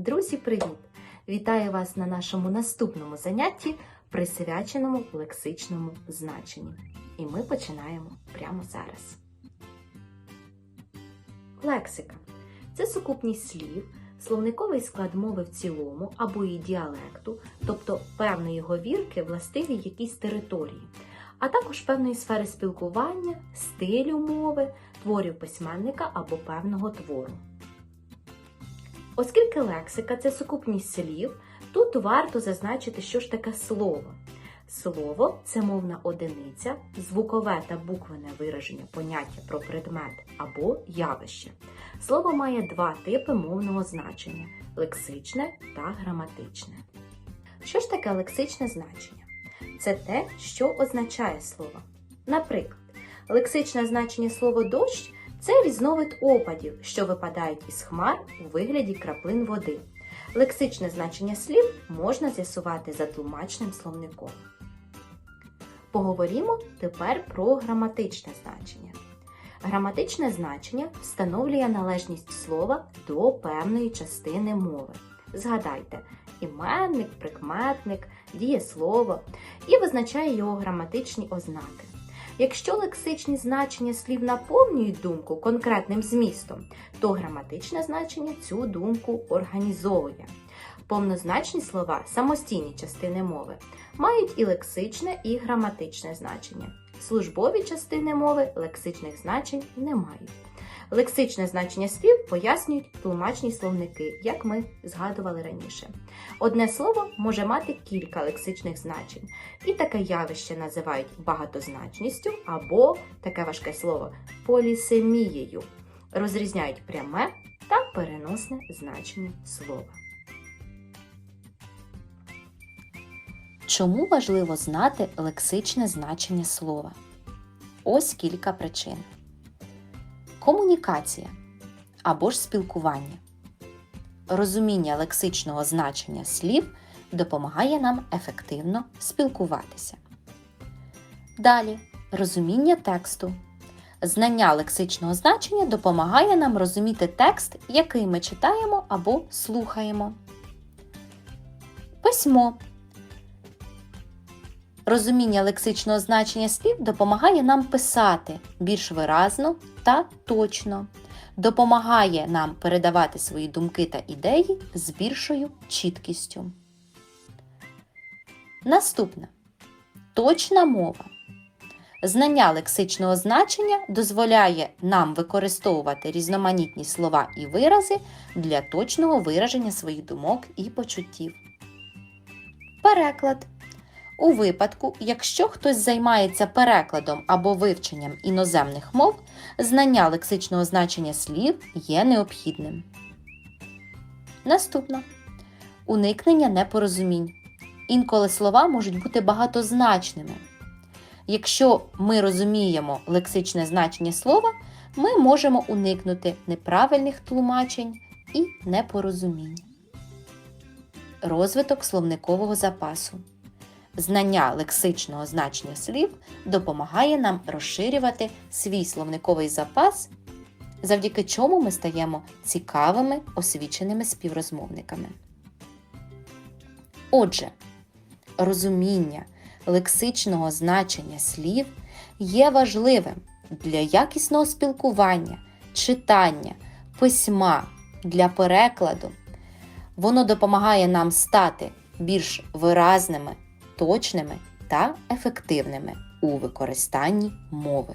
Друзі, привіт! Вітаю вас на нашому наступному занятті, присвяченому лексичному значенню. І ми починаємо прямо зараз. Лексика це сукупність слів, словниковий склад мови в цілому або її діалекту, тобто певної говірки властиві якійсь території, а також певної сфери спілкування, стилю мови, творів письменника або певного твору. Оскільки лексика це сукупність слів, тут варто зазначити, що ж таке слово. Слово це мовна одиниця, звукове та буквене вираження поняття про предмет або явище. Слово має два типи мовного значення лексичне та граматичне. Що ж таке лексичне значення? Це те, що означає слово. Наприклад, лексичне значення слова дощ це різновид опадів, що випадають із хмар у вигляді краплин води. Лексичне значення слів можна з'ясувати за тлумачним словником. Поговоримо тепер про граматичне значення. Граматичне значення встановлює належність слова до певної частини мови. Згадайте, іменник, прикметник, дієслово і визначає його граматичні ознаки. Якщо лексичні значення слів наповнюють думку конкретним змістом, то граматичне значення цю думку організовує. Повнозначні слова, самостійні частини мови, мають і лексичне, і граматичне значення. Службові частини мови лексичних значень не мають. Лексичне значення слів пояснюють тлумачні словники, як ми згадували раніше. Одне слово може мати кілька лексичних значень, і таке явище називають багатозначністю або таке важке слово полісемією. Розрізняють пряме та переносне значення слова. Чому важливо знати лексичне значення слова? Ось кілька причин. Комунікація або ж спілкування. Розуміння лексичного значення слів допомагає нам ефективно спілкуватися. Далі розуміння тексту. Знання лексичного значення допомагає нам розуміти текст, який ми читаємо або слухаємо. Письмо Розуміння лексичного значення слів допомагає нам писати більш виразно та точно, допомагає нам передавати свої думки та ідеї з більшою чіткістю. Наступне точна мова. Знання лексичного значення дозволяє нам використовувати різноманітні слова і вирази для точного вираження своїх думок і почуттів. Переклад. У випадку, якщо хтось займається перекладом або вивченням іноземних мов, знання лексичного значення слів є необхідним. Наступно уникнення непорозумінь. Інколи слова можуть бути багатозначними. Якщо ми розуміємо лексичне значення слова, ми можемо уникнути неправильних тлумачень і непорозумінь. Розвиток словникового запасу. Знання лексичного значення слів допомагає нам розширювати свій словниковий запас, завдяки чому ми стаємо цікавими освіченими співрозмовниками. Отже, розуміння лексичного значення слів є важливим для якісного спілкування, читання, письма, для перекладу. Воно допомагає нам стати більш виразними точними та ефективними у використанні мови.